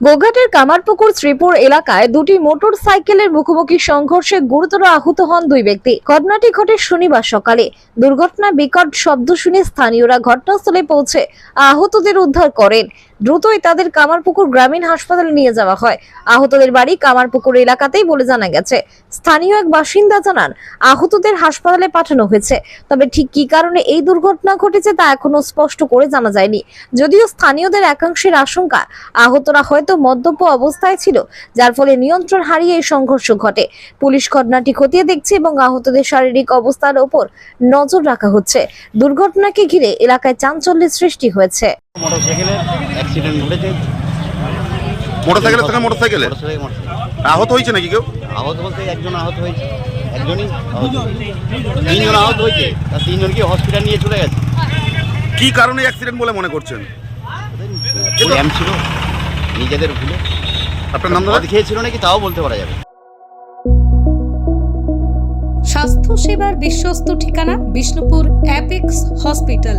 গোঘাটের কামারপুকুর শ্রীপুর এলাকায় দুটি মোটর সাইকেলের মুখোমুখি সংঘর্ষে গুরুতর আহত হন দুই ব্যক্তি। ঘটনাটি ঘটে শনিবার সকালে। দুর্ঘটনা বিকট শব্দ শুনে স্থানীয়রা ঘটনাস্থলে পৌঁছে আহতদের উদ্ধার করেন। দ্রুতই তাদের কামারপুকুর গ্রামীণ হাসপাতালে নিয়ে যাওয়া হয়। আহতদের বাড়ি কামারপুকুর এলাকাতেই বলে জানা গেছে। স্থানীয় এক বাসিন্দা জানান, আহতদের হাসপাতালে পাঠানো হয়েছে। তবে ঠিক কী কারণে এই দুর্ঘটনা ঘটেছে তা এখনও স্পষ্ট করে জানা যায়নি। যদিও স্থানীয়দের একাংশের আশঙ্কা, আহতরা হয়তো মদ্যপ অবস্থায় ছিল, যার ফলে নিয়ন্ত্রণ হারিয়ে এই সংঘর্ষ ঘটে। পুলিশ ঘটনাটি খতিয়ে দেখছে এবং আহতদের শারীরিক অবস্থার ওপর নজর রাখা হচ্ছে। দুর্ঘটনাকে ঘিরে এলাকায় চাঞ্চল্যের সৃষ্টি হয়েছে। মোটরসাইকেলের অ্যাক্সিডেন্ট ঘটেছে। মোটরসাইকেলের থেকে মোটরসাইকেলে? আহত হয়েছে নাকি কেউ? আহত বলতে একজন আহত হয়েছে। একজনই আহত হয়েছে। তিনজন আহত হয়েছে। তার তিনজনকে হসপিটাল নিয়ে চলে গেছে? কি কারণে অ্যাক্সিডেন্ট বলে মনে করছেন? ছিল। নিজেদের ভুলে। আপনার নাম দাদা? মদ খেয়েছিল নাকি তাও বলতে পারা যাবে। না। স্বাস্থ্য সেবার বিশ্বস্ত ঠিকানা বিষ্ণুপুর অ্যাপেক্স হসপিটাল